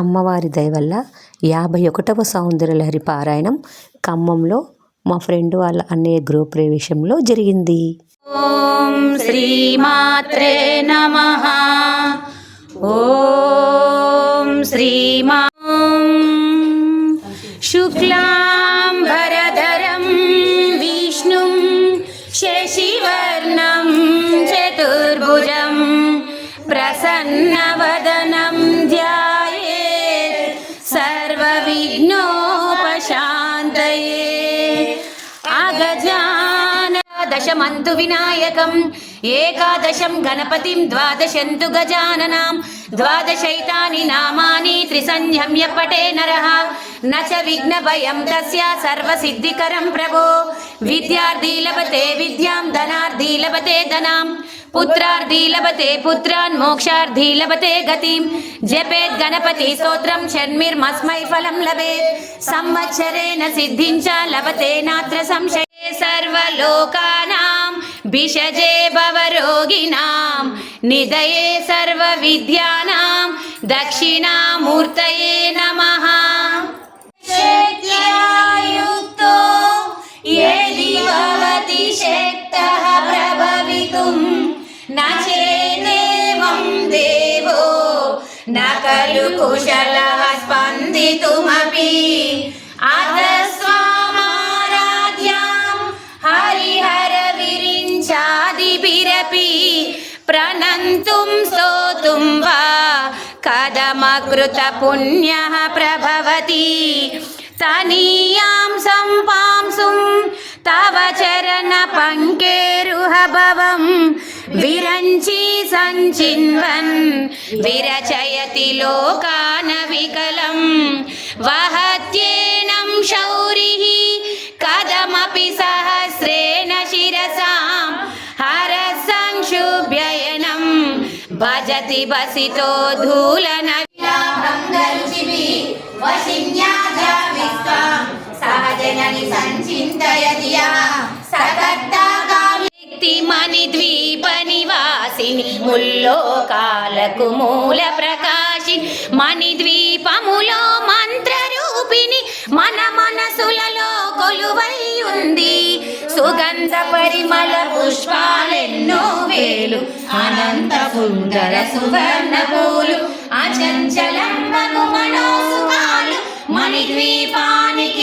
అమ్మవారి దయవల్ల యాభై ఒకటవ సౌందర్యలహరి పారాయణం ఖమ్మంలో మా ఫ్రెండ్ వాళ్ళ అన్నయ్య గృహప్రవేశంలో జరిగింది. ఓం శ్రీమాత్రే నమ. ఓం శ్రీమా శుక్లా अगजान दशमन्तु विनायकम् एकादशं गणपतिं द्वादशन्तु गजाननां द्वादशैतानि नामानि त्रिसंध्यम्य पटे नरः न च विघ्नभयं तस्य सर्वसिद्धिकरं प्रभो विद्यार्थी लभते विद्यां धनार्थी लभते धनाम् पुत्रार्थी लभते पुत्रान् मोक्षार्थी लभते गतिं जपेत् गणपति स्तोत्रं षण्मिर्मस्मै फलं लभेत् संवत्सरेण सिद्धिं च लभते नात्र संशये సర్వలోకానాం భిషజే భవరోగిణాం నిదయే సర్వవిద్యానాం దక్షిణామూర్తయే నమః. శక్త్యాయుక్తో ఏది భవతి శక్తః ప్రభవితుం నచేదేవం దేవో నకలు కుశలః कदमकृतपुण्यः प्रभवति तनीयां सम्पांसुं तव चरणपङ्केरुहभवं विरञ्ची सञ्चिन्वन् विरचयति लोकानविकलं वहत्येनं शौरिः कदमपि सहस्रेण शिरसां हरसंक्षुभ्ययनं भजति वसितो धूलनविलाभङ्गरुचिभिः ద్వీప నివాసిని ముల్లోకాలకు మూల ప్రకాశి మణి ద్వీపములో మంత్రరూపిణి మన మనసులలో కొలువై ఉంది సుగంధ పరిమళ పుష్పాలెన్నో వేలు అనంత సుందర సువర్ణ పూలు అచంచల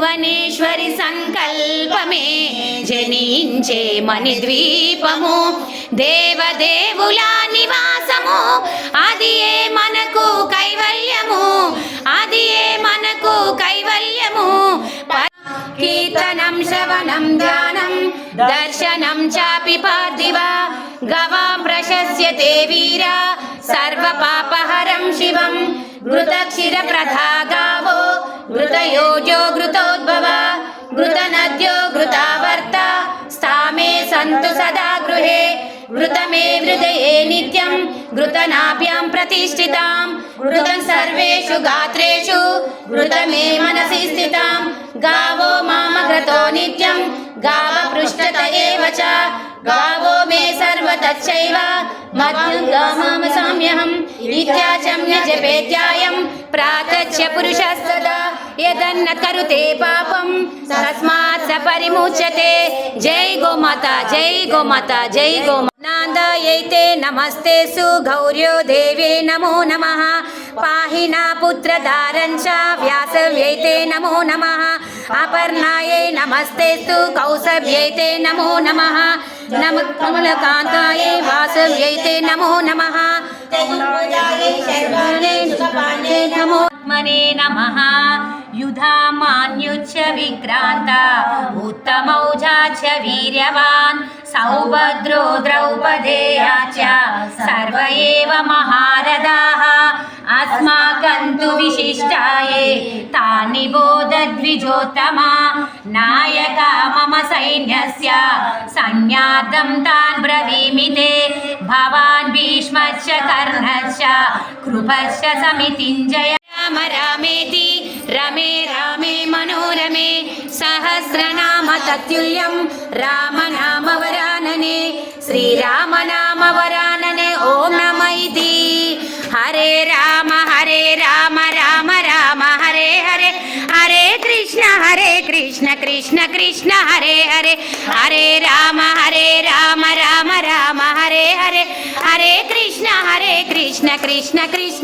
భువనేశ్వరి సంకల్పమే జనించే మణి ద్వీపము దేవదేవుల నివాసము అది ఏ మనకు కైవల్యము? అది ఏ మనకు కైవల్యము? కీర్తనం శ్రవణం ధ్యానం దర్శనం చాపి పార్థివ. గవాం ప్రశస్యతే వీర సర్వపాపహరం శివం. ఘృతక్షిర ప్రధా గావో ఘృతయోజో ఘృతో घृतनद्यो घृतावर्त स्थामे सन्तु सदा गृहे घृतमे हृदये नित्यं घृतनाभ्यां प्रतिष्ठितां घृतं सर्वेषु गात्रेषु घृतमे मनसि स्थितां गावो मामघ्रतो नित्यं गावपृष्ठत एव च गावो मे सर्वतच्चैव मध्युगामामसाम्यहम् इत्याचम्य जपेत्यायं प्रातच्य पुरुषस्तदा यदन्न करुते पापं तस्मात् स परिमुच्यते। जय गोमाता जय गोमाता जय गोमा नान्दायैते नमस्ते सुगौर्यो देवे नमो नमः। पाहि न पुत्रधारं च व्यासव्यैते नमो नमः। अपर्णायै सु कौसव्यैते नमो नमः। नम कमलकान्तायै वासव्यैते नमो नमः। नमो नमः। युधामान्युच्च विक्रान्त उत्तमौजा च वीर्यवान् सौभद्रो द्रौपदेया च सर्व एव महारथाः अस्माकं तु विशिष्टाये, तानि बोध द्विजोत्तमा नायका मम सैन्यस्य सैन्यार्थं तान् ब्रवीमि ते भवान् भीष्मश्च कर्णश्च कृपश्च समितिञ्जय राम रामेति रमे रामे मनोरमे, सहस्रनाम तत्तुल्यं रामनाम वरानने श्रीरामनाम वरानने ॐ नम इति। हरे राम हरे राम राम राम, हरे हरे हरे कृष्ण हरे कृष्ण कृष्ण कृष्ण, हरे हरे हरे राम हरे राम राम राम, हरे हरे हरे कृष्ण हरे कृष्ण कृष्ण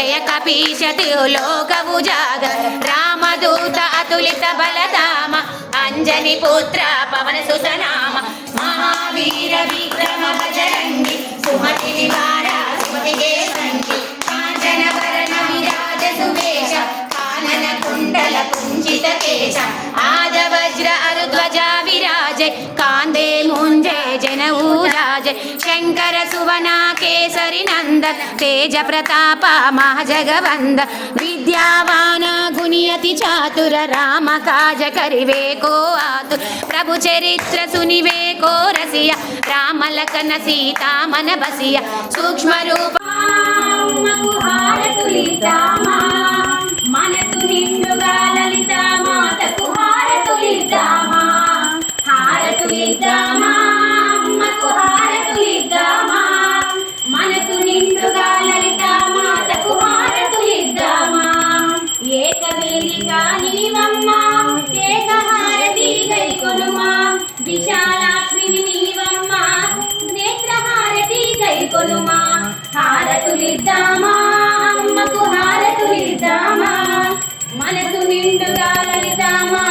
జయ కపీశతియు లోకవు జాగ రామదూత అతులిత బలదామ అంజని పుత్ర పవన సుతనామ మహావీర విక్రమ భజరంగి సుమతి నివార సుమతి కేసంగి కాంచన వరణ విరాజ సువేశ కానన కుండల కుంజిత కేశ ఆ శంకర సువనా కేసరి నంద తేజ ప్రతాప మహజగవంద విద్యావాన గునియతి చాతుర రామ కాజ కరివేకో ఆతు ప్రభు చరిత్ర సునివే కో రసియ రామలకన సీతామన బసియ సూక్ష్మ రూప మనసు నిండుగా లలిత మాతకు హారతులితామా కొనుమా? హారతులిద్దామా? అమ్మకు హారతులిద్దామా? మనసు నిండుగా లలితామా?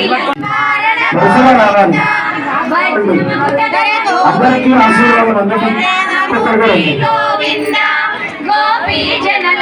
మనసిల అందరికీ ఆశీర్వాదం అందరికీ గోవింద. గోపీ జనల